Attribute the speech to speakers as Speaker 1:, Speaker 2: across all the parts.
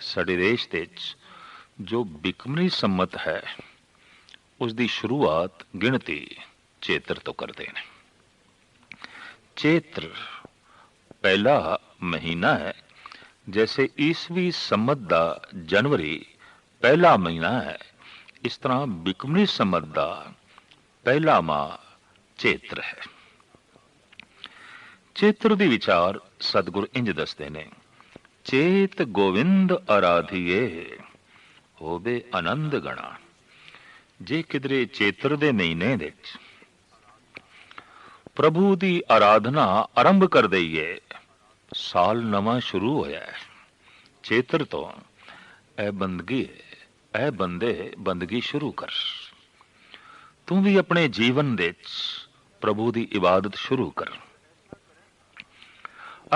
Speaker 1: ਸਾਡੇ ਦੇਸ਼ ਦੇ ਵਿੱਚ ਜੋ ਬਿਕਮਨੀ ਸੰਮਤ ਹੈ ਉਸ ਦੀ ਸ਼ੁਰੂਆਤ ਗਿਣਤੀ ਚੇਤਰ ਤੋਂ ਕਰਦੇ ਨੇ। ਚੇਤਰ ਪਹਿਲਾ ਮਹੀਨਾ ਹੈ, ਜੈਸੇ ਈਸਵੀ ਸੰਮਤ ਦਾ ਜਨਵਰੀ ਪਹਿਲਾ ਮਹੀਨਾ ਹੈ, ਇਸ ਤਰ੍ਹਾਂ ਬਿਕਮਨੀ ਸੰਮਤ ਦਾ ਪਹਿਲਾ ਮਾਹ ਚੇਤਰ ਹੈ। ਚੇਤਰ ਦੀ ਵਿਚਾਰ ਸਤਿਗੁਰ ਇੰਜ ਦੱਸਦੇ ਨੇ ਚੇਤ ਗੋਵਿੰਦ ਆਰਾਧੀਏ ਹੋਵੇ ਆਨੰਦ ਗਣਾ। ਜੇ ਕਿਦਰੇ ਚੇਤਰ ਦੇ ਮਹੀਨੇ ਦੇ ਵਿੱਚ ਪ੍ਰਭੂ ਦੀ ਆਰਾਧਨਾ ਆਰੰਭ ਕਰ ਦਈਏ, ਸਾਲ ਨਵਾਂ ਸ਼ੁਰੂ ਹੋਇਆ ਹੈ। ਚੇਤਰ ਤੋਂ ਇਹ ਬੰਦਗੀ, ਇਹ ਬੰਦੇ ਬੰਦਗੀ ਸ਼ੁਰੂ ਕਰ। ਤੂੰ ਵੀ ਆਪਣੇ ਜੀਵਨ ਦੇ ਵਿੱਚ ਪ੍ਰਭੂ ਦੀ ਇਬਾਦਤ ਸ਼ੁਰੂ ਕਰ।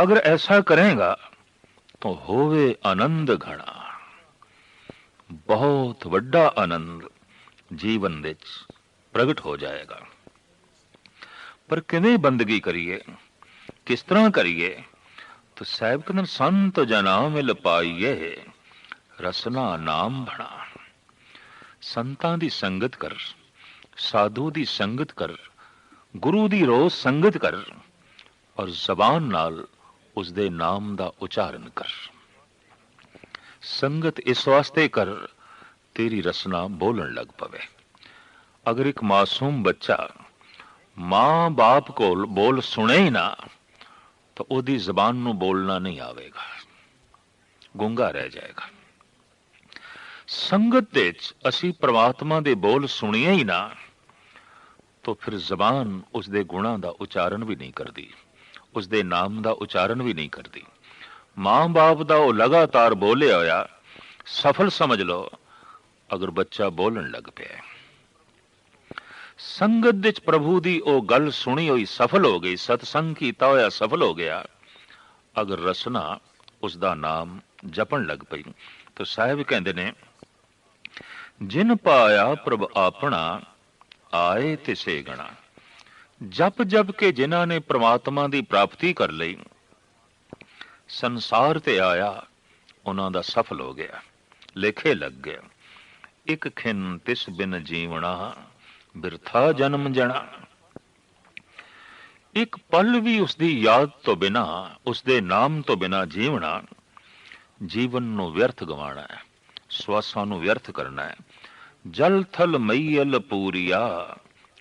Speaker 1: ਅਗਰ ਐਸਾ ਕਰੇਗਾ ਤਾਂ ਹੋਵੇ ਆਨੰਦ ਘਣਾ ਬਹੁਤ ਵੱਡਾ ਆਨੰਦ ਜੀਵਨ ਵਿੱਚ ਪ੍ਰਗਟ ਹੋ ਜਾਏਗਾ ਪਰ ਕਿਵੇਂ ਬੰਦਗੀ ਕਰੀਏ ਕਿਸ ਤਰ੍ਹਾਂ ਕਰੀਏ ਤਾਂ ਸਾਹਿਬ ਕਹਿੰਦੇ ਸੰਤ ਜਨਾ ਮਿਲ ਪਾਈਏ ਰਸਨਾ ਨਾਮ ਬਣਾ ਸੰਤਾਂ ਦੀ ਸੰਗਤ ਕਰ ਸਾਧੂ ਦੀ ਸੰਗਤ ਕਰ ਗੁਰੂ ਦੀ ਰੋਜ਼ ਸੰਗਤ ਕਰ ਔਰ ਜ਼ਬਾਨ ਨਾਲ ਉਸ ਦੇ ਨਾਮ ਦਾ ਉਚਾਰਨ ਕਰ। ਸੰਗਤ ਇਸ ਵਾਸਤੇ ਕਰ, ਤੇਰੀ ਰਸਨਾ ਬੋਲਣ ਲੱਗ ਪਵੇ। ਅਗਰ ਇੱਕ ਮਾਸੂਮ ਬੱਚਾ ਮਾਂ ਬਾਪ ਕੋਲ ਬੋਲ ਸੁਣੇ ਹੀ ਨਾ, ਤਾਂ ਉਹਦੀ ਜ਼ਬਾਨ ਨੂੰ ਬੋਲਣਾ ਨਹੀਂ ਆਵੇਗਾ। ਗੁੰਗਾ ਰਹਿ ਜਾਏਗਾ। ਸੰਗਤ ਦੇ ਵਿੱਚ ਅਸੀਂ ਪ੍ਰਮਾਤਮਾ ਦੇ ਬੋਲ ਸੁਣੀਏ ਹੀ ਨਾ, ਤਾਂ ਫਿਰ ਜ਼ਬਾਨ ਉਸ ਦੇ ਗੁਣਾਂ ਦਾ ਉਚਾਰਨ ਵੀ ਨਹੀਂ ਕਰਦੀ। ਉਸ ਦੇ ਨਾਮ ਦਾ ਉਚਾਰਨ ਵੀ ਨਹੀਂ ਕਰਦੀ। ਮਾਂ-ਬਾਪ ਦਾ ਉਹ ਲਗਾਤਾਰ ਬੋਲਿਆ ਹੋਇਆ, ਸਫਲ ਸਮਝ ਲਓ, ਅਗਰ ਬੱਚਾ ਬੋਲਣ ਲੱਗ ਪਿਆ ਸੰਗਤ ਵਿੱਚ ਪ੍ਰਭੂ ਦੀ ਉਹ ਗੱਲ ਸੁਣੀ ਹੋਈ ਸਫਲ ਹੋ ਗਈ, ਸਤਸੰਗ ਕੀਤਾ ਹੋਇਆ ਸਫਲ ਹੋ ਗਿਆ, ਅਗਰ ਰਸਨਾ ਉਸ ਦਾ ਨਾਮ ਜਪਣ ਲੱਗ ਪਈ, ਤਾਂ ਸਾਹਿਬ ਕਹਿੰਦੇ ਨੇ, ਜਿਨ ਪਾਇਆ ਪ੍ਰਭ ਆਪਣਾ, ਆਏ ਤਿਸੇ ਗਣਾ। ਜਪ ਜਪ ਕੇ ਜਿਨ੍ਹਾਂ ਨੇ ਪ੍ਰਮਾਤਮਾ ਦੀ ਪ੍ਰਾਪਤੀ ਕਰ ਲਈ, ਸੰਸਾਰ ਤੇ ਆਇਆ, ਉਹਨਾਂ ਦਾ ਸਫਲ ਹੋ ਗਿਆ, ਲੇਖੇ ਲੱਗ ਗਿਆ ਇੱਕ ਖਿੰ ਤਿਸ ਬਿਨ ਜੀਵਣਾ, ਬਿਰਥਾ ਜਨਮ ਜਣਾ। ਇੱਕ ਪਲ ਵੀ ਉਸ ਦੀ ਯਾਦ ਤੋਂ ਬਿਨਾ ਉਸ ਦੇ ਨਾਮ ਤੋਂ ਬਿਨਾ ਜੀਵਣਾ, ਜੀਵਨ ਨੂੰ ਵਿਅਰਥ ਗਵਾਉਣਾ ਹੈ, ਸਵਾਸਾਂ ਨੂੰ ਵਿਅਰਥ ਕਰਨਾ ਹੈ। ਜਲ ਥਲ ਮਈਲ ਪੂਰੀਆ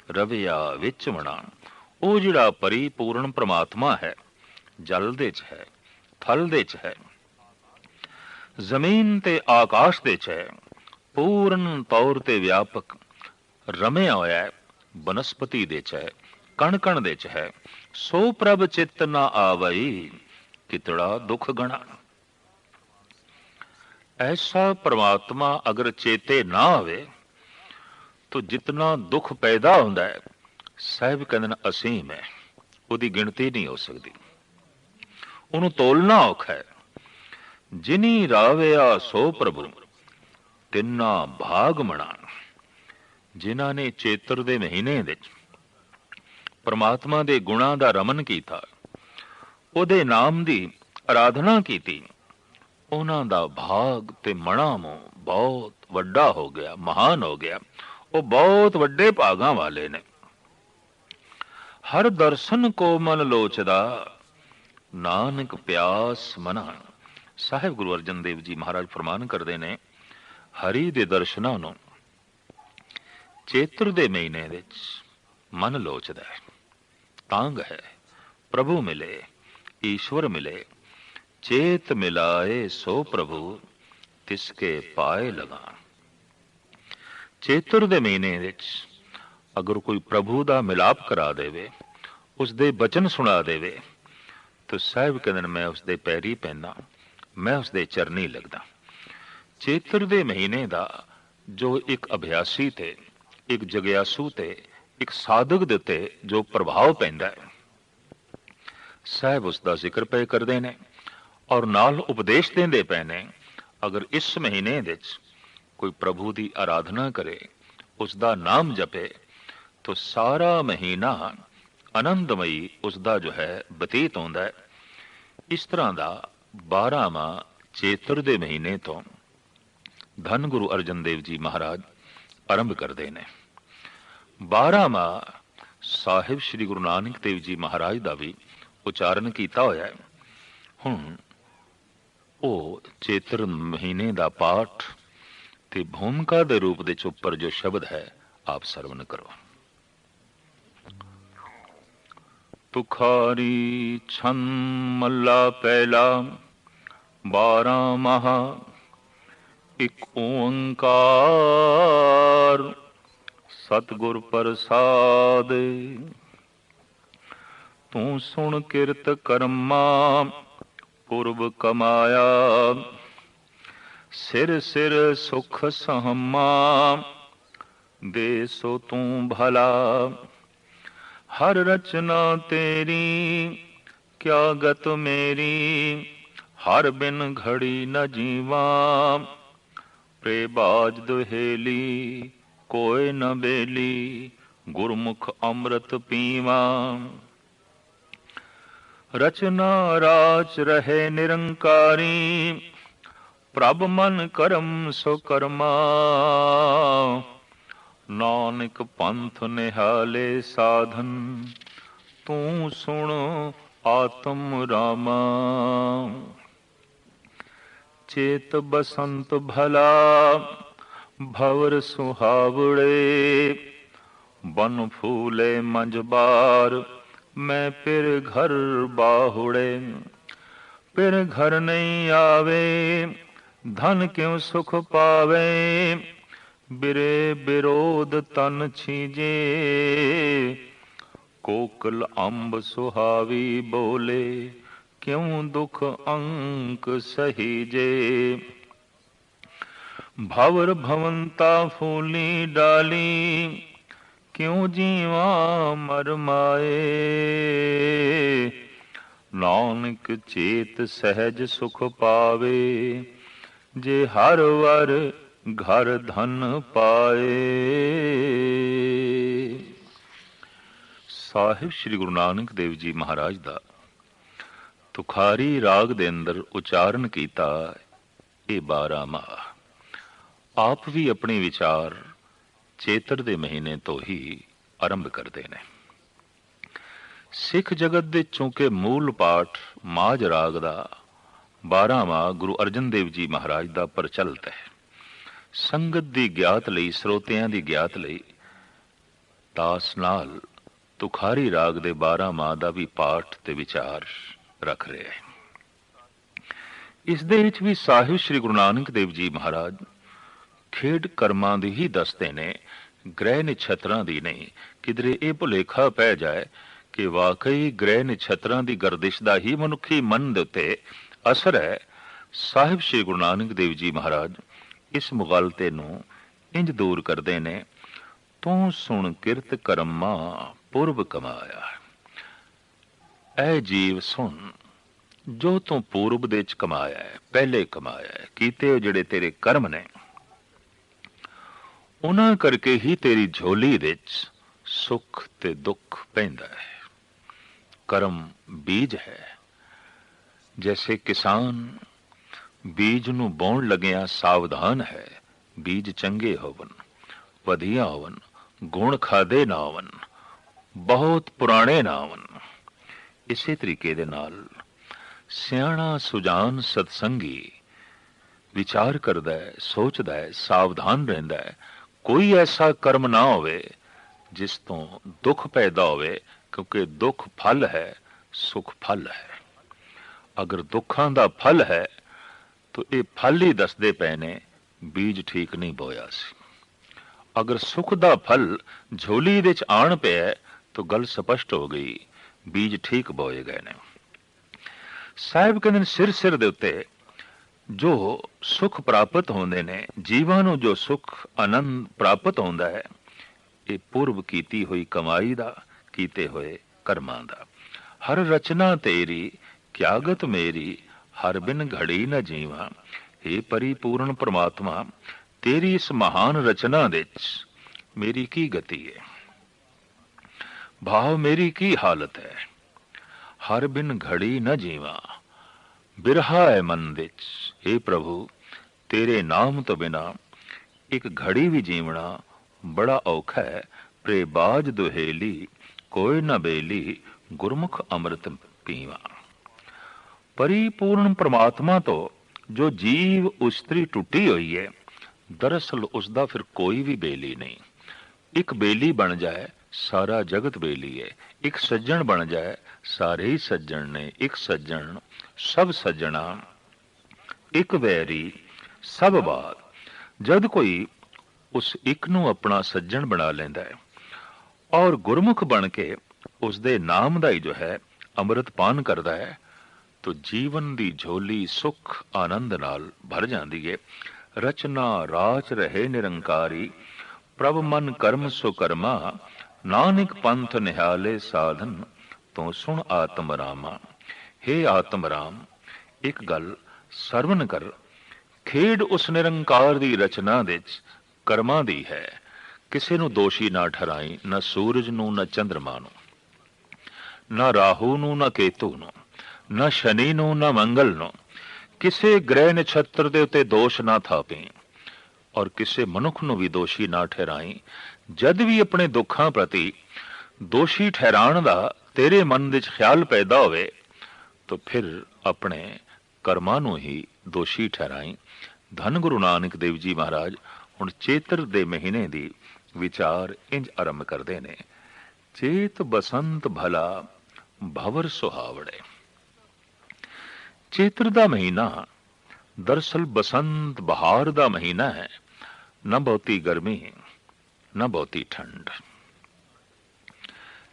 Speaker 1: ਰਵਿਆ ਵਿੱਚ ਵਣਾ ਉਹ ਜਿਹੜਾ ਪਰਿਪੂਰਨ ਪ੍ਰਮਾਤਮਾ ਹੈ, ਜਲ ਦੇ ਚ ਹੈ, ਥਲ ਦੇ ਚ ਹੈ, ਜ਼ਮੀਨ ਤੇ ਆਕਾਸ਼ ਦੇ ਚ ਹੈ, ਪੂਰਨ ਤੌਰ ਤੇ ਵਿਆਪਕ, ਰਮਿਆ ਹੋਇਆ ਹੈ, ਬਨਸਪਤੀ ਦੇ ਚ ਹੈ ਕਣ ਕਣ ਦੇ ਚ ਹੈ, ਸੋ ਪ੍ਰਭ ਚਿਤ ਨਾ ਆਵਈ, ਕਿਤੜਾ ਦੁਖ ਗਣਾ। ਐਸਾ ਪ੍ਰਮਾਤਮਾ ਅਗਰ ਚੇਤੇ ਨਾ ਆਵੇ ਤੋ ਜਿਤਨਾ ਦੁੱਖ ਪੈਦਾ ਹੁੰਦਾ ਹੈ, ਸਾਹਿਬ ਕਹਿੰਦੇ ਨੇ, ਅਸੀਮ ਹੈ, ਉਹਦੀ ਗਿਣਤੀ ਨਹੀਂ ਹੋ ਸਕਦੀ। ਉਹਨੂੰ ਤੋਲਣਾ ਔਖਾ ਹੈ। ਜਿਨੀ ਰਾਵਿਆ ਸੋ ਪ੍ਰਭੂ, ਤਿੰਨਾ ਭਾਗ ਮਣਾ ਜਿਨ੍ਹਾਂ ਨੇ ਚੇਤਰ ਦੇ ਮਹੀਨੇ ਵਿੱਚ ਪਰਮਾਤਮਾ ਦੇ ਗੁਣਾਂ ਦਾ ਰਮਨ ਕੀਤਾ, ਉਹਦੇ ਨਾਮ ਦੀ ਆਰਾਧਨਾ ਕੀਤੀ, ਉਹਨਾਂ ਦਾ ਭਾਗ ਤੇ ਮਣਾਮੋ ਬਹੁਤ ਵੱਡਾ ਹੋ ਗਿਆ, ਮਹਾਨ ਹੋ ਗਿਆ। ਉਹ ਬਹੁਤ ਵੱਡੇ ਭਾਗਾਂ ਵਾਲੇ ਨੇ। ਹਰ ਦਰਸ਼ਨ ਕੋ ਮਨ ਲੋਚਦਾ, ਨਾਨਕ ਪਿਆਸ ਮਨਾ ਸਾਹਿਬ ਗੁਰੂ ਅਰਜਨ ਦੇਵ ਜੀ ਮਹਾਰਾਜ ਫਰਮਾਨ ਕਰਦੇ ਨੇ, ਹਰੀ ਦੇ ਦਰਸ਼ਨਾਂ ਨੂੰ ਚੇਤਰ ਦੇ ਮਹੀਨੇ ਵਿੱਚ ਮਨ ਲੋਚਦਾ ਹੈ। ਤਾਂਗ ਹੈ, ਪ੍ਰਭੂ ਮਿਲੇ, ਈਸ਼ਵਰ ਮਿਲੇ, ਚੇਤ ਮਿਲਾਏ ਸੋ ਪ੍ਰਭੂ ਤਿਸਕੇ ਪਾਏ ਲਗਾ ਚੇਤਰ ਦੇ ਮਹੀਨੇ ਵਿੱਚ ਅਗਰ ਕੋਈ ਪ੍ਰਭੂ ਦਾ ਮਿਲਾਪ ਕਰਾ ਦੇਵੇ ਉਸ ਦੇ ਬਚਨ ਸੁਣਾ ਦੇਵੇ, ਤਾਂ ਸਾਹਿਬ ਕਹਿੰਦੇ ਨੇ, ਮੈਂ ਉਸ ਦੇ ਪੈਰੀ ਪੈਣਾ ਮੈਂ ਉਸ ਦੇ ਚਰਨੀ ਲੱਗਦਾ। ਚੇਤਰ ਦੇ ਮਹੀਨੇ ਦਾ ਜੋ ਇੱਕ ਅਭਿਆਸੀ ਤੇ, ਇੱਕ ਜਗਿਆਸੂ ਤੇ, ਇੱਕ ਸਾਧਕ ਦੇ ਉੱਤੇ ਜੋ ਪ੍ਰਭਾਵ ਪੈਂਦਾ ਹੈ, ਸਾਹਿਬ ਉਸ ਦਾ ਜ਼ਿਕਰ ਪਏ ਕਰਦੇ ਨੇ ਔਰ ਨਾਲ ਉਪਦੇਸ਼ ਦਿੰਦੇ ਪਏ ਨੇ, ਅਗਰ ਇਸ ਮਹੀਨੇ ਵਿੱਚ ਕੋਈ ਪ੍ਰਭੂ ਦੀ ਆਰਾਧਨਾ ਕਰੇ ਉਸ ਦਾ ਨਾਮ ਜਪੇ, ਤਾਂ ਸਾਰਾ ਮਹੀਨਾ ਆਨੰਦਮਈ ਉਸ ਦਾ ਜੋ ਹੈ ਬਤੀਤ ਹੁੰਦਾ ਹੈ। ਇਸ ਤਰ੍ਹਾਂ ਦਾ 12ਵਾਂ ਚੇਤਰ ਦੇ ਮਹੀਨੇ ਤੋਂ ਧੰਨ ਗੁਰੂ ਅਰਜਨ ਦੇਵ ਜੀ ਮਹਾਰਾਜ ਆਰੰਭ ਕਰਦੇ ਨੇ। 12ਵਾਂ ਸਾਹਿਬ ਸ੍ਰੀ ਗੁਰੂ ਨਾਨਕ ਦੇਵ ਜੀ ਮਹਾਰਾਜ ਦਾ ਵੀ ਉਚਾਰਨ ਕੀਤਾ ਹੋਇਆ ਹੈ। ਹੁਣ ਉਹ ਚੇਤਰ ਮਹੀਨੇ ਦਾ ਪਾਠ ਤੇ ਭੂਮਿਕਾ ਦੇ ਰੂਪ ਦੇ ਉੱਪਰ ਜੋ ਸ਼ਬਦ ਹੈ, ਆਪ ਸਰਵਨ ਕਰੋ। ਤੁਖਾਰੀ ਛੰ ਮੱਲਾ ਪਹਿਲਾ 12 ਮਹਾ, ਇਕ ਓੰਕਾਰ, ਸਤਗੁਰ ਪ੍ਰਸਾਦ। ਤੂੰ ਸੁਣ ਕਿਰਤ ਕਰਮਾ, ਪੁਰਬ ਕਮਾਇਆ। ਸਿਰ ਸਿਰ ਸੁਖ ਸਹਮਾ ਦੇ ਸੋ ਤੂੰ ਭਲਾ। ਹਰ ਰਚਨਾ ਤੇਰੀ ਕਿਆ ਗਤ ਮੇਰੀ, ਹਰ ਬਿਨ ਘੜੀ ਨ ਜੀਵਾ। ਪ੍ਰੇਬਾਜ ਦੁਹੇਲੀ, ਕੋਇ ਨ ਬੇਲੀ, ਗੁਰਮੁਖ ਅੰਮ੍ਰਿਤ ਪੀਵਾ। ਰਚਨਾ ਰਾਚ ਰਹੇ ਨਿਰੰਕਾਰੀ ਪ੍ਰਭ ਮਨ ਕਰਮ ਸੋ ਕਰਮਾ ਨਾਨਕ ਪੰਥ ਨਿਹਾਲੇ ਸਾਧਨ ਤੂੰ ਸੁਣ ਆਤਮ ਰਾਮਾ ਚੇਤ ਬਸੰਤ ਭਲਾ ਭਵਰ ਸੁਹਾਵੜੇ ਬਨ ਫੂਲੇ ਮੰਜ ਬਾਰ ਮੈਂ ਫਿਰ ਘਰ ਬਾਹੁੜੇ ਫਿਰ ਘਰ ਨਹੀਂ ਆਵੇ ਧਨ ਕਿਉ ਸੁਖ ਪਾਵੇ? ਬਿਰੇ ਬਿਰੋਧ ਤਨ ਛੀਜੇ। ਕੋਕਲ ਅੰਬ ਸੁਹਾਵੀ ਬੋਲੇ, ਕਿਉ ਦੁਖ ਅੰਕ ਸਹੀਜੇ? ਭਵਰ ਭਵੰਤਾ ਫੂਲੀ ਡਾਲੀ, ਕਿਉ ਜੀਵਾ ਮਰ ਮਾਏ? ਨਾਨਕ ਚੇਤ ਸਹਿਜ ਸੁਖ ਪਾਵੇ ਜੇ ਹਰ ਵਰ ਘਰ ਧਨ ਪਾਏ। ਸਾਹਿਬ ਸ੍ਰੀ ਗੁਰੂ ਨਾਨਕ ਦੇਵ ਜੀ ਮਹਾਰਾਜ ਦਾ ਤੁਖਾਰੀ ਰਾਗ ਦੇ ਅੰਦਰ ਉਚਾਰਨ ਕੀਤਾ ਇਹ 12 ਮਾਹ। ਆਪ ਵੀ ਆਪਣੇ ਵਿਚਾਰ ਚੇਤਰ ਦੇ ਮਹੀਨੇ ਤੋਂ ਹੀ ਆਰੰਭ ਕਰਦੇ ਨੇ। ਸਿੱਖ ਜਗਤ ਦੇ ਚੌਂਕੇ ਮੂਲ ਪਾਠ ਮਾਜ ਰਾਗ ਦਾ 12ਵਾਂ ਗੁਰੂ ਅਰਜਨ ਦੇਵ ਜੀ ਮਹਾਰਾਜ ਦਾ ਪ੍ਰਚਲਿਤ ਹੈ। ਸੰਗਤ ਦੀ ਗਿਆਤ ਲਈ, ਸਰੋਤਿਆਂ ਦੀ ਗਿਆਤ ਲਈ ਦਾਸ ਨਾਲ ਤੁਖਾਰੀ ਰਾਗ ਦੇ 12 ਮਾਹ ਦਾ ਵੀ ਪਾਠ ਤੇ ਵਿਚਾਰ ਰੱਖ ਰਿਹਾ ਹੈ। ਇਸ ਦੇ ਵਿੱਚ ਵੀ ਸਾਹਿਬ ਸ੍ਰੀ ਗੁਰੂ ਨਾਨਕ ਦੇਵ ਜੀ ਮਹਾਰਾਜ ਖੇਡ ਕਰਮਾਂ ਦੀ ਹੀ ਦੱਸਦੇ ਨੇ, ਗ੍ਰਹਿ ਨਛਤਰਾਂ ਦੀ ਨਹੀਂ। ਕਿਧਰੇ ਇਹ ਭੁਲੇਖਾ ਪੈ ਜਾਏ ਕਿ ਵਾਕਈ ਗ੍ਰਹਿ ਨਛਤਰਾਂ ਦੀ ਗਰਦਿਸ਼ ਦਾ ਹੀ ਮਨੁੱਖੀ ਮਨ ਦੇ ਉੱਤੇ ਅਸਰ ਹੈ। ਸਾਹਿਬ ਸ੍ਰੀ ਗੁਰੂ ਨਾਨਕ ਦੇਵ ਜੀ ਮਹਾਰਾਜ ਇਸ ਮੁਗਲਤੇ ਨੂੰ ਇੰਜ ਦੂਰ ਕਰਦੇ ਨੇ, ਤੂੰ ਸੁਣ ਕਿਰਤ ਕਰਮਾ ਪੁਰਬ ਕਮਾਇਆ ਐ ਜੀਵ ਸੁਣ, ਜੋ ਤੂੰ ਪੂਰਬ ਦੇ ਚ ਕਮਾਇਆ ਹੈ, ਪਹਿਲੇ ਕਮਾਇਆ ਹੈ, ਕੀਤੇ ਜਿਹੜੇ ਤੇਰੇ ਕਰਮ ਨੇ, ਉਹਨਾਂ ਕਰਕੇ ਹੀ ਤੇਰੀ ਝੋਲੀ ਵਿੱਚ ਸੁੱਖ ਤੇ ਦੁੱਖ ਪੈਂਦਾ ਹੈ। ਕਰਮ ਬੀਜ ਹੈ। ਜੈਸੇ ਕਿਸਾਨ ਬੀਜ ਨੂੰ ਬੋਣ ਲੱਗਿਆ ਸਾਵਧਾਨ ਹੈ ਬੀਜ ਚੰਗੇ ਹੋਵਨ ਵਧੀਆ ਹੋਵਨ ਗੁਣ ਖਾਦੇ ਨਾ ਹੋਵਨ ਬਹੁਤ ਪੁਰਾਣੇ ਨਾ ਹੋਵਨ ਇਸੇ ਤਰੀਕੇ ਦੇ ਨਾਲ ਸਿਆਣਾ ਸੁਜਾਨ ਸਤਸੰਗੀ ਵਿਚਾਰ ਕਰਦਾ ਹੈ ਸੋਚਦਾ ਹੈ ਸਾਵਧਾਨ ਰਹਿੰਦਾ ਹੈ ਕੋਈ ਐਸਾ ਕਰਮ ਨਾ ਹੋਵੇ ਜਿਸ ਤੋਂ ਦੁੱਖ ਪੈਦਾ ਹੋਵੇ ਕਿਉਂਕਿ ਦੁੱਖ ਫਲ ਹੈ ਸੁਖ ਫਲ ਹੈ ਅਗਰ ਦੁੱਖਾਂ ਦਾ ਫਲ ਹੈ, ਤਾਂ ਇਹ ਫਲ ਹੀ ਦੱਸਦੇ ਪਏ ਨੇ, ਬੀਜ ਠੀਕ ਨਹੀਂ ਬੋਇਆ ਸੀ। ਅਗਰ ਸੁਖ ਦਾ ਫਲ ਝੋਲੀ ਵਿੱਚ ਆਣ ਪਿਆ ਤਾਂ ਗੱਲ ਸਪਸ਼ਟ ਹੋ ਗਈ, ਬੀਜ ਠੀਕ ਬੋਏ ਗਏ ਨੇ। ਸਾਹਿਬ ਕਹਿੰਦੇ ਨੇ, ਸਿਰ ਸਿਰ ਦੇ ਉੱਤੇ ਜੋ ਸੁਖ ਪ੍ਰਾਪਤ ਹੁੰਦੇ ਨੇ, ਜੀਵਾਂ ਨੂੰ ਜੋ ਸੁਖ ਆਨੰਦ ਪ੍ਰਾਪਤ ਹੁੰਦਾ ਹੈ, ਇਹ ਪੂਰਵ ਕੀਤੀ ਹੋਈ ਕਮਾਈ ਦਾ, ਕੀਤੇ ਹੋਏ ਕਰਮਾਂ ਦਾ। ਹਰ ਰਚਨਾ ਤੇਰੀ ਕਿਆਗਤ ਮੇਰੀ, ਹਰ ਬਿਨ ਘੜੀ ਨ ਜੀਵਾਂ। हे ਪਰਿਪੂਰਨ ਪ੍ਰਮਾਤਮਾ, ਤੇਰੀ ਇਸ ਮਹਾਨ ਰਚਨਾ ਵਿੱਚ ਮੇਰੀ ਕੀ ਗਤੀ ਹੈ? ਭਾਵ ਮੇਰੀ ਕੀ ਹਾਲਤ ਹੈ? ਹਰ ਬਿਨ ਘੜੀ ਨ ਜੀਵਾਂ। ਬਿਰਹਾ ਹੈ ਮਨ ਵਿੱਚ हे ਪ੍ਰਭੂ, ਤੇਰੇ ਨਾਮ ਤੋਂ ਬਿਨਾ ਇੱਕ ਘੜੀ ਵੀ ਜੀਵਣਾ ਬੜਾ ਔਖਾ ਹੈ। ਪ੍ਰੇਬਾਜ ਦੁਹੇਲੀ, ਕੋਈ ਨਾ ਬੇਲੀ ਗੁਰਮੁਖ ਅੰਮ੍ਰਿਤ ਪੀਵਾ। ਪਰਿਪੂਰਨ ਪ੍ਰਮਾਤਮਾ ਤੋਂ ਜੋ ਜੀਵ ਉਸਤਰੀ ਟੁੱਟੀ ਹੋਈ ਹੈ ਦਰਅਸਲ ਉਸ ਦਾ ਫਿਰ ਕੋਈ ਵੀ ਬੇਲੀ ਨਹੀਂ ਇੱਕ ਬੇਲੀ ਬਣ ਜਾਏ ਸਾਰਾ ਜਗਤ ਬੇਲੀ ਹੈ ਇੱਕ ਸੱਜਣ ਬਣ ਜਾਏ ਸਾਰੇ ਹੀ ਸੱਜਣ ਨੇ ਇੱਕ ਸੱਜਣ ਸਭ ਸੱਜਣਾ ਇੱਕ ਵੈਰੀ ਸਭ ਬਾਤ ਜਦ ਕੋਈ ਉਸ ਇੱਕ ਨੂੰ ਆਪਣਾ ਸੱਜਣ ਬਣਾ ਲੈਂਦਾ ਹੈ ਔਰ ਗੁਰਮੁਖ ਬਣ ਕੇ ਉਸ ਦੇ ਨਾਮ ਦਾ ਹੀ ਜੋ ਹੈ ਅੰਮ੍ਰਿਤ ਪਾਨ ਕਰਦਾ ਹੈ ਤੋ ਜੀਵਨ ਦੀ ਝੋਲੀ ਸੁਖ ਆਨੰਦ ਨਾਲ ਭਰ ਜਾਂਦੀ ਹੈ ਰਚਨਾ ਰਾਜ ਰਹੇ ਨਿਰੰਕਾਰੀ, ਪ੍ਰਭ ਮਨ ਕਰਮ ਸੋ ਕਰਮਾ, ਨਾਨਕ ਪੰਥ ਨਿਹਾਲੇ ਸਾਧਨ, ਤੋਂ ਸੁਣ ਆਤਮ ਰਾਮਾ। हे ਆਤਮ ਰਾਮ, ਇੱਕ ਗੱਲ ਸਰਵਨ ਕਰ, ਖੇਡ ਉਸ ਨਿਰੰਕਾਰ ਦੀ ਰਚਨਾ ਵਿੱਚ ਕਰਮਾਂ ਦੀ ਹੈ। ਕਿਸੇ ਨੂੰ ਦੋਸ਼ੀ ਨਾ ਠਹਿਰਾਈ, ਨਾ ਸੂਰਜ ਨੂੰ, ਨਾ ਚੰ드ਰਮਾ ਨੂੰ, ਨਾ ਰਾਹੂ ਨੂੰ, ਨਾ ਕੇਤੂ ਨੂੰ। ਨਾ ਸ਼ਨੀ ਨੂੰ, ਨਾ ਮੰਗਲ ਨੂੰ। ਕਿਸੇ ਗ੍ਰਹਿ ਨਛੱਤਰ ਦੇ ਉੱਤੇ ਦੋਸ਼ ਨਾ ਥਾਪੇ ਔਰ ਕਿਸੇ ਮਨੁੱਖ ਨੂੰ ਵੀ ਦੋਸ਼ੀ ਨਾ ਠਹਿਰਾਈ। ਜਦ ਵੀ ਆਪਣੇ ਦੁੱਖਾਂ ਪ੍ਰਤੀ ਦੋਸ਼ੀ ਠਹਿਰਾਣ ਦਾ ਤੇਰੇ ਮਨ ਵਿੱਚ ਖਿਆਲ ਪੈਦਾ ਹੋਵੇ, ਤਾਂ ਫਿਰ ਆਪਣੇ ਕਰਮਾਂ ਨੂੰ ਹੀ ਦੋਸ਼ੀ ਠਹਿਰਾਈ। ਧੰਨ ਗੁਰੂ ਨਾਨਕ ਦੇਵ ਜੀ ਮਹਾਰਾਜ, ਹੁਣ ਚੇਤਰ ਦੇ ਮਹੀਨੇ ਦੀ ਵਿਚਾਰ ਇੰਜ ਆਰੰਭ ਕਰਦੇ ਨੇ। ਚੇਤ ਬਸੰਤ ਭਲਾ ਭਵਰ ਸੁਹਾਵੜੇ ਚੇਤਰ ਦਾ ਮਹੀਨਾ ਦਰਸਲ ਬਸੰਤ ਬਹਾਰ ਦਾ ਮਹੀਨਾ ਹੈ। ਨਾ ਬਹੁਤੀ ਗਰਮੀ, ਨਾ ਬਹੁਤੀ ਠੰਡ।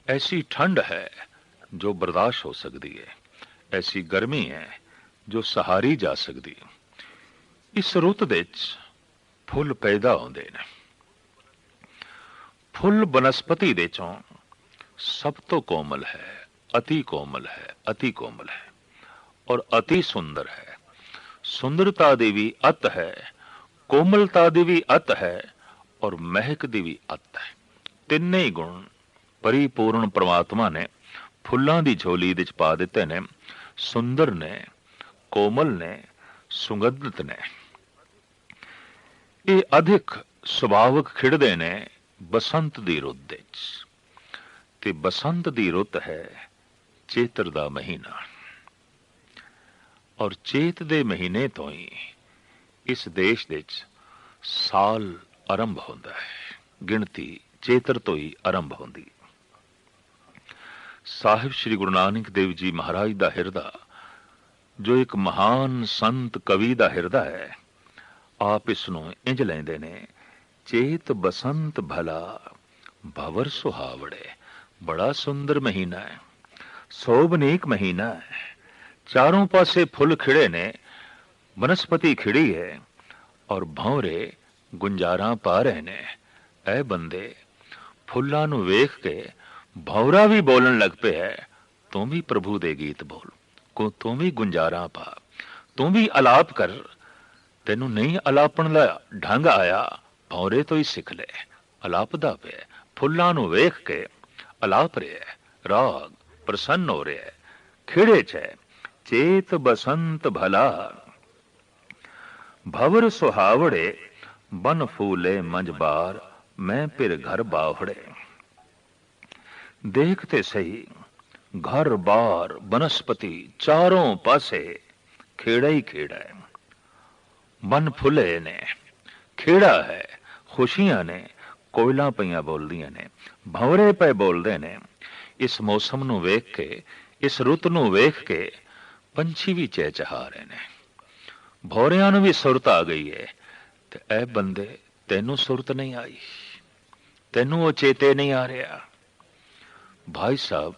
Speaker 1: ਐਸੀ ਠੰਡ ਹੈ ਜੋ ਬਰਦਾਸ਼ਤ ਹੋ ਸਕਦੀ ਹੈ। ਐਸੀ ਗਰਮੀ ਹੈ ਜੋ ਸਹਾਰੀ ਜਾ ਸਕਦੀ ਹੈ। ਇਸ ਰੁੱਤ ਵਿੱਚ ਫੁੱਲ ਪੈਦਾ ਹੁੰਦੇ ਨੇ। ਫੁੱਲ ਬਨਸਪਤੀ ਦੇ ਚੋਂ ਸਭ ਤੋਂ ਕੋਮਲ ਹੈ, ਅਤੀ ਕੋਮਲ ਹੈ, ਅਤੀ ਕੋਮਲ ਹੈ। ਔਰ ਅਤੀ ਸੁੰਦਰ ਹੈ। ਸੁੰਦਰਤਾ ਦੀ ਵੀ ਅਤ ਹੈ, ਕੋਮਲਤਾ ਦੀ ਵੀ ਅਤ ਹੈ ਔਰ ਮਹਿਕ ਦੀ ਵੀ ਅਤ ਹੈ। ਤਿੰਨੇ ਹੀ ਗੁਣ ਪਰਿਪੂਰਨ ਪ੍ਰਮਾਤਮਾ ਨੇ ਫੁੱਲਾਂ ਦੀ ਝੋਲੀ ਵਿੱਚ ਪਾ ਦਿੱਤੇ ਨੇ, ਸੁੰਦਰ ਨੇ, ਕੋਮਲ ਨੇ, ਸੁਗੰਧਿਤ ਨੇ। ਇਹ ਅਧਿਕ ਸੁਭਾਵਕ ਖਿੜਦੇ ਨੇ ਬਸੰਤ ਦੀ ਰੁੱਤ ਵਿੱਚ। ਤੇ ਬਸੰਤ ਦੀ ਰੁੱਤ ਹੈ ਚੇਤਰ ਦਾ ਮਹੀਨਾ। ਔਰ ਚੇਤ ਦੇ ਮਹੀਨੇ ਤੋਂ ਹੀ ਇਸ ਦੇਸ਼ ਵਿੱਚ ਸਾਲ ਆਰੰਭ ਹੁੰਦਾ ਹੈ। ਗਿਣਤੀ ਚੇਤਰ ਤੋਂ ਹੀ ਆਰੰਭ ਹੁੰਦੀ ਸਾਹਿਬ ਸ੍ਰੀ ਗੁਰੂ ਨਾਨਕ ਦੇਵ ਜੀ ਮਹਾਰਾਜ ਦਾ ਹਿਰਦਾ, ਜੋ ਇੱਕ ਮਹਾਨ ਸੰਤ ਕਵੀ ਦਾ ਹਿਰਦਾ ਹੈ, ਆਪ ਇਸ ਨੂੰ ਇੰਜ ਲੈਂਦੇ ਨੇ, ਚੇਤ ਬਸੰਤ ਭਲਾ, ਭਵਰ ਸੁਹਾਵੜੇ, ਬੜਾ ਸੁੰਦਰ ਮਹੀਨਾ ਹੈ, ਸੋਭਨੀਕ ਮਹੀਨਾ ਹੈ ਚਾਰੋਂ ਪਾਸੇ ਫੁੱਲ ਖਿੜੇ ਨੇ ਬਨਸਪਤੀ ਖਿੜੀ ਹੈ ਔਰ ਭੌਰੇ ਗੁੰਜਾਰਾਂ ਪਾ ਰਹੇ ਨੇ ਐ ਬੰਦੇ ਫੁੱਲਾਂ ਨੂੰ ਵੇਖ ਕੇ ਭੌਰਾ ਵੀ ਬੋਲਣ ਲੱਗ ਪਿਆ ਤੂੰ ਵੀ ਪ੍ਰਭੂ ਦੇ ਗੀਤ ਬੋਲ ਕੋ ਤੂੰ ਵੀ ਗੁੰਜਾਰਾਂ ਪਾ ਤੂੰ ਵੀ ਅਲਾਪ ਕਰ ਤੈਨੂੰ ਨਹੀਂ ਅਲਾਪਣ ਦਾ ਢੰਗ ਆਇਆ ਭੌਰੇ ਤੋਂ ਹੀ ਸਿੱਖ ਲੈ ਅਲਾਪ ਦਾ ਪਿਆ ਫੁੱਲਾਂ ਨੂੰ ਵੇਖ ਕੇ ਅਲਾਪ ਰਿਹਾ ਰਾਗ ਪ੍ਰਸੰਨ ਹੋ ਰਿਹਾ ਖਿੜੇ ਚ ਚੇਤ ਬਸੰਤ ਭਲਾ ਭਵਰ ਸੁਹਾਵੜੇ ਬਨ ਫੂਲੇ ਮੰਜ ਬਾਰ ਮੈਂ ਫਿਰ ਘਰ ਬਾਵੜੇ ਦੇਖਤੇ ਸਹੀ ਘਰ ਬਾਰ ਬਨਸਪਤੀ ਚਾਰੋਂ ਪਾਸੇ ਖੇੜਾ ਹੀ ਖੇੜਾ ਹੈ ਮਨ ਫੁੱਲੇ ਨੇ ਖੇੜਾ ਹੈ ਖੁਸ਼ੀਆਂ ਨੇ ਕੋਇਲਾਂ ਪਈਆਂ ਬੋਲਦੀਆਂ ਨੇ ਭਵਰੇ ਪਏ ਬੋਲਦੇ ਨੇ ਇਸ ਮੌਸਮ ਨੂੰ ਵੇਖ ਕੇ ਇਸ ਰੁੱਤ ਨੂੰ ਵੇਖ ਕੇ ਪੰਛੀ ਵੀ ਚਹਿਚਹਾ ਰਹੇ ਨੇ। ਭੌਰਿਆਂ ਨੂੰ ਵੀ ਸੁਰਤ ਆ ਗਈ ਹੈ ਤੇ ਇਹ ਬੰਦੇ ਤੈਨੂੰ ਸੁਰਤ ਨਹੀਂ ਆਈ। ਤੈਨੂੰ ਉਹ ਚੇਤੇ ਨਹੀਂ ਆ ਰਿਹਾ। ਭਾਈ ਸਾਹਿਬ,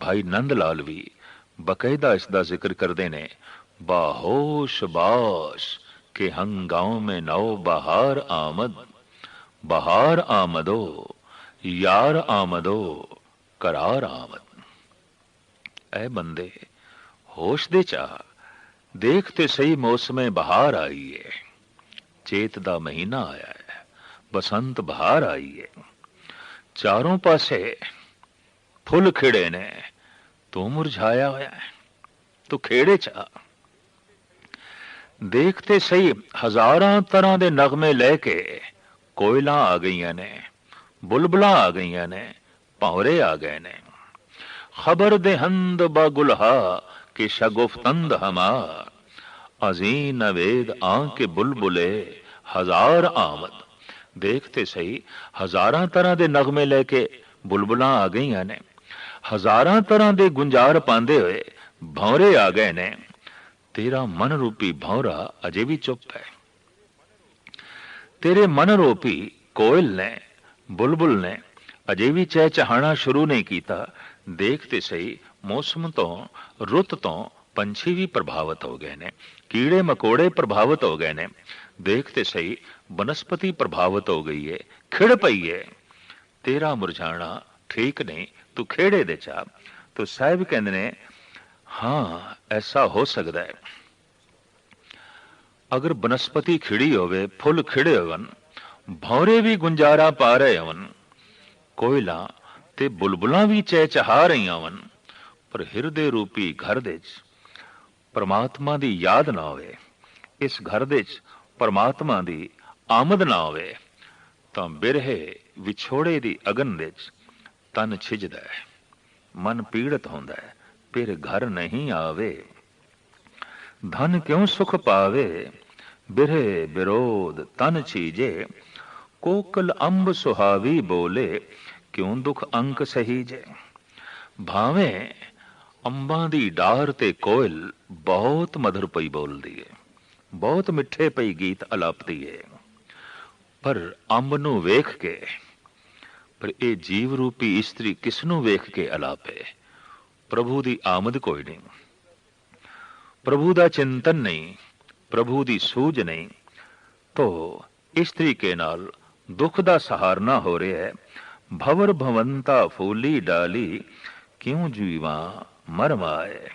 Speaker 1: ਭਾਈ ਨੰਦ ਲਾਲ ਵੀ ਬਕਾਇਦਾ ਇਸ ਦਾ ਜ਼ਿਕਰ ਕਰਦੇ ਨੇ, ਬਾਹੋਸ਼ ਬਾਸ਼ ਕਿ ਹੰਗਾਉ ਮੇ ਨੌ ਬਹਾਰ ਆਮਦ, ਬਹਾਰ ਆਮਦੋ, ਯਾਰ ਆਮਦੋ, ਕਰਾਰ ਆਮਦ। ਐ ਬੰਦੇ ਹੋਸ਼ ਦੇ ਚਾ ਦੇਖ ਤੇ ਸਹੀ ਮੌਸਮੇ ਬਹਾਰ ਆਈ ਏ ਚੇਤ ਦਾ ਮਹੀਨਾ ਆਇਆ ਹੈ ਬਸੰਤ ਬਹਾਰ ਆਈ ਏ ਚਾਰੋਂ ਪਾਸੇ ਫੁੱਲ ਖਿੜੇ ਨੇ ਤੂੰ ਮੁਰਝਾਇਆ ਹੋਇਆ ਹੈ ਤੂੰ ਖੇੜੇ ਚ ਆ ਦੇਖ ਤੇ ਸਹੀ ਹਜ਼ਾਰਾਂ ਤਰ੍ਹਾਂ ਦੇ ਨਗਮੇ ਲੈ ਕੇ ਕੋਇਲਾਂ ਆ ਗਈਆਂ ਨੇ ਬੁਲਬੁਲਾਂ ਆ ਗਈਆਂ ਨੇ ਭੌਰੇ ਆ ਗਏ ਨੇ ਖਬਰ ਦੇ ਹੰਦ ਬਗੁਲਹਾ ਕਿ ਸ਼ਗੁਫਤੰਦ ਹਮਾ ਅਜ਼ੀਨ ਨਵੇਦ ਆਂਕੇ ਬੁਲਬੁਲੇ ਹਜ਼ਾਰ ਆਮਦ ਦੇਖ ਤੇ ਸਹੀ ਹਜ਼ਾਰਾਂ ਤਰ੍ਹਾਂ ਦੇ ਨਗਮੇ ਲੈ ਕੇ ਬੁਲਬੁਲਾਂ ਆ ਗਈਆਂ ਨੇ ਹਜ਼ਾਰਾਂ ਤਰ੍ਹਾਂ ਦੇ ਗੁੰਜਾਰ ਪਾਉਂਦੇ ਹੋਏ ਭੌਰੇ ਆ ਗਏ ਨੇ ਤੇਰਾ ਮਨ ਰੂਪੀ ਭੌਰਾ ਅਜੇ ਵੀ ਚੁੱਪ ਹੈ ਤੇਰੇ ਮਨ ਰੂਪੀ ਕੋਇਲ ਨੇ ਬੁਲਬੁਲ ਨੇ ਅਜੇ ਵੀ ਚਹਿ ਚਹਾਣਾ ਸ਼ੁਰੂ ਨਹੀਂ ਕੀਤਾ ਦੇਖ ਤੇ ਸਹੀ ਮੌਸਮ ਤੋਂ ਰੁੱਤ ਤੋਂ ਪੰਛੀ ਵੀ ਪ੍ਰਭਾਵਿਤ ਹੋ ਗਏ ਨੇ ਕੀੜੇ ਮਕੋੜੇ ਪ੍ਰਭਾਵਿਤ ਹੋ ਗਏ ਨੇ ਦੇਖ ਤੇ ਸਹੀ ਬਨਸਪਤੀ ਪ੍ਰਭਾਵਿਤ ਹੋ ਗਈ ਏ ਖਿੜ ਪਈ ਏ ਤੇਰਾ ਮੁਰਝਾਣਾ ਠੀਕ ਨਹੀਂ ਤੂੰ ਖੇੜੇ ਦੇ ਚਾ ਤੋ ਸਾਹਿਬ ਕਹਿੰਦੇ ਨੇ ਹਾਂ ਐਸਾ ਹੋ ਸਕਦਾ ਹੈ ਅਗਰ ਬਨਸਪਤੀ ਖਿੜੀ ਹੋਵੇ ਫੁੱਲ ਖਿੜੇ ਹੋਵਨ ਭੌਰੇ ਵੀ ਗੁੰਜਾਰਾ ਪਾ ਰਹੇ ਹੋਵਨ ਕੋਇਲਾ ਤੇ ਬੁਲਬੁਲਾਂ ਵੀ ਚਹਿਚਹਾ ਰਹੀਆਂ ਹੋਵਨ ਪਰ ਹਿਰਦੇ ਰੂਪੀ ਘਰ ਦੇ ਚ। ਪਰਮਾਤਮਾ ਦੀ ਯਾਦ ਨਾ ਹੋਵੇ, ਇਸ ਘਰ ਦੇ ਚ ਪਰਮਾਤਮਾ ਦੀ ਆਮਦ ਨਾ ਹੋਵੇ, ਤਾਂ ਬਿਰਹੇ ਵਿਛੋੜੇ ਦੀ ਅਗਨ ਦੇ ਤਨ ਛਿਜਦਾ ਹੈ। ਮਨ ਪੀੜਤ ਹੁੰਦਾ ਹੈ, ਫਿਰ ਘਰ ਨਹੀਂ ਆਵੇ। ਧਨ ਕਿਉਂ ਸੁਖ ਪਾਵੇ? ਬਿਰਹੇ ਵਿਰੋਧ ਤਨ ਛੀਜੇ, ਕੋਕਲ ਅੰਬ ਸੁਹਾਵੀ ਬੋਲੇ, ਕਿਉਂ ਦੁਖ ਅੰਕ ਸਹੀਜੇ? ਭਾਵੇਂ ਅੰਬਾਂ ਦੀ ਡਾਰ ਤੇ ਕੋਇਲ ਬਹੁਤ ਮਧੁਰ ਪਈ ਬੋਲਦੀ ਏ। ਬਹੁਤ ਮਿੱਠੇ ਪਈ ਗੀਤ ਅਲਾਪਦੀ ਏ। ਪਰ ਅੰਬ ਨੂੰ ਵੇਖ ਕੇ, ਪਰ ਇਹ ਜੀਵ ਰੂਪੀ ਇਸਤਰੀ ਕਿਸ ਨੂੰ ਵੇਖ ਕੇ ਅਲਾਪੇ? ਪ੍ਰਭੂ ਦੀ ਆਮਦ ਕੋਈ ਨਹੀਂ। ਪ੍ਰਭੂ ਦਾ ਚਿੰਤਨ ਨਹੀਂ, ਪ੍ਰਭੂ ਦੀ ਸੂਝ ਨਹੀਂ। ਤੋ, ਇਸ ਤਰੀਕੇ ਨਾਲ ਦੁੱਖ ਦਾ ਸਹਾਰਨਾ ਹੋ ਰਿਹਾ ਹੈ। ਭਵਰ ਭਵੰਤਾ ਫੂਲੀ ਡਾਲੀ, ਕਿਉਂ ਜੀਵਾਂ ਮਰ ਮਾਏ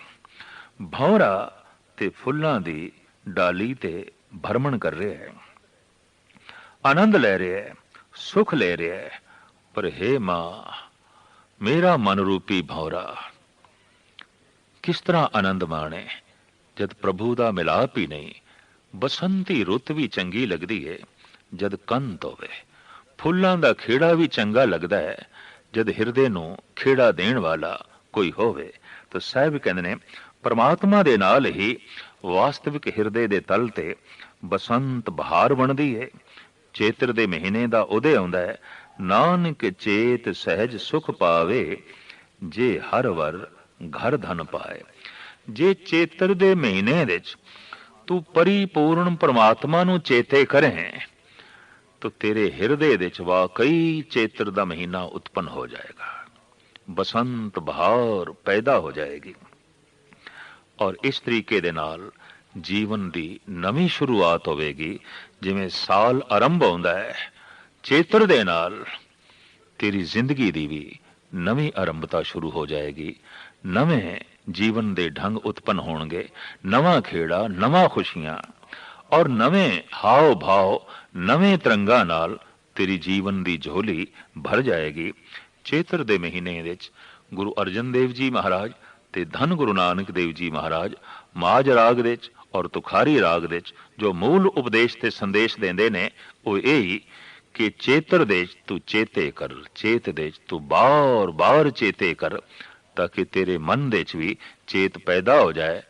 Speaker 1: ਭੌਰਾ ਤੇ ਫੁੱਲਾਂ ਦੀ ਡਾਲੀ ਤੇ ਭਰਮਣ ਕਰ ਰਿਹਾ ਹੈ। ਆਨੰਦ ਲੈ ਰਿਹਾ ਹੈ, ਸੁਖ ਲੈ ਰਿਹਾ ਹੈ। ਪਰ ਹੈ ਮਾਂ, ਮੇਰਾ ਮਨ ਰੂਪੀ ਭੌਰਾ, ਕਿਸ ਤਰ੍ਹਾਂ ਆਨੰਦ ਮਾਣੇ ਜਦ ਪ੍ਰਭੂ ਦਾ ਮਿਲਾਪ ਹੀ ਨਹੀਂ, ਬਸੰਤੀ ਰੁੱਤ ਵੀ ਚੰਗੀ ਲੱਗਦੀ ਹੈ, ਜਦ ਕੰਤ ਹੋਵੇ ਫੁੱਲਾਂ ਦਾ ਖੇੜਾ ਵੀ ਚੰਗਾ ਲੱਗਦਾ ਹੈ, ਜਦ ਹਿਰਦੇ ਨੂੰ ਖੇੜਾ ਦੇਣ ਵਾਲਾ ਕੋਈ ਹੋਵੇ। ਤਾਂ ਸਾਹਿਬ ਕਹਿੰਦੇ ਨੇ, ਪਰਮਾਤਮਾ ਦੇ ਨਾਲ ਹੀ ਵਾਸਤਵਿਕ ਹਿਰਦੇ ਦੇ ਤਲ ਤੇ ਬਸੰਤ ਬਹਾਰ ਬਣਦੀ ਹੈ ਚੇਤਰ ਦੇ ਮਹੀਨੇ ਦਾ ਉਦੇ ਆਉਂਦਾ ਹੈ, ਨਾਨਕ ਚੇਤ ਸਹਿਜ ਸੁਖ ਪਾਵੇ, ਜੇ ਹਰ ਵਰ ਘਰ ਧਨ ਪਾਏ। ਜੇ ਚੇਤਰ ਦੇ ਮਹੀਨੇ ਵਿੱਚ ਤੂੰ ਪਰਿਪੂਰਨ ਪ੍ਰਮਾਤਮਾ ਨੂੰ ਚੇਤੇ ਕਰੇ, ਤਾਂ ਤੇਰੇ ਹਿਰਦੇ ਵਿੱਚ ਵਾਕਈ ਚੇਤਰ ਦਾ ਮਹੀਨਾ ਉਤਪਨ ਹੋ ਜਾਏਗਾ। ਬਸੰਤ ਬਹਾਰ ਪੈਦਾ ਹੋ ਜਾਏਗੀ ਔਰ ਇਸ ਤਰੀਕੇ ਦੇ ਨਾਲ ਜੀਵਨ ਦੀ ਨਵੀਂ ਸ਼ੁਰੂਆਤ ਹੋਵੇਗੀ ਜਿਵੇਂ ਸਾਲ ਆਰੰਭ ਹੁੰਦਾ ਹੈ ਚੇਤਰ ਦੇ ਨਾਲ ਤੇਰੀ ਜ਼ਿੰਦਗੀ ਦੀ ਵੀ ਨਵੀਂ ਆਰੰਭਤਾ ਸ਼ੁਰੂ ਹੋ ਜਾਏਗੀ ਨਵੇਂ ਜੀਵਨ ਦੇ ਢੰਗ ਉਤਪਨ ਹੋਣਗੇ ਨਵਾਂ ਖੇੜਾ ਨਵਾਂ ਖੁਸ਼ੀਆਂ ਔਰ ਨਵੇਂ ਹਾਵ ਭਾਵ ਨਵੇਂ ਤਰੰਗਾਂ ਨਾਲ ਤੇਰੀ ਜੀਵਨ ਦੀ ਝੋਲੀ ਭਰ ਜਾਏਗੀ ਚੇਤਰ ਦੇ ਮਹੀਨੇ ਵਿੱਚ ਗੁਰੂ ਅਰਜਨ ਦੇਵ ਜੀ ਮਹਾਰਾਜ ਤੇ ਧੰਨ ਗੁਰੂ ਨਾਨਕ ਦੇਵ ਜੀ ਮਹਾਰਾਜ ਮਾਜ ਰਾਗ ਦੇ ਵਿੱਚ ਔਰ ਤੁਖਾਰੀ ਰਾਗ ਦੇ ਵਿੱਚ ਜੋ ਮੂਲ ਉਪਦੇਸ਼ ਤੇ ਸੰਦੇਸ਼ ਦਿੰਦੇ ਨੇ, ਉਹ ਇਹ ਹੀ ਕਿ ਚੇਤਰ ਦੇ ਚ ਤੂੰ ਚੇਤੇ ਕਰ, ਚੇਤ ਦੇ ਤੂੰ ਬਾਰ ਬਾਰ ਚੇਤੇ ਕਰ, ਤਾਂ ਕਿ ਤੇਰੇ ਮਨ ਦੇ ਚ ਵੀ ਚੇਤ ਪੈਦਾ ਹੋ ਜਾਏ।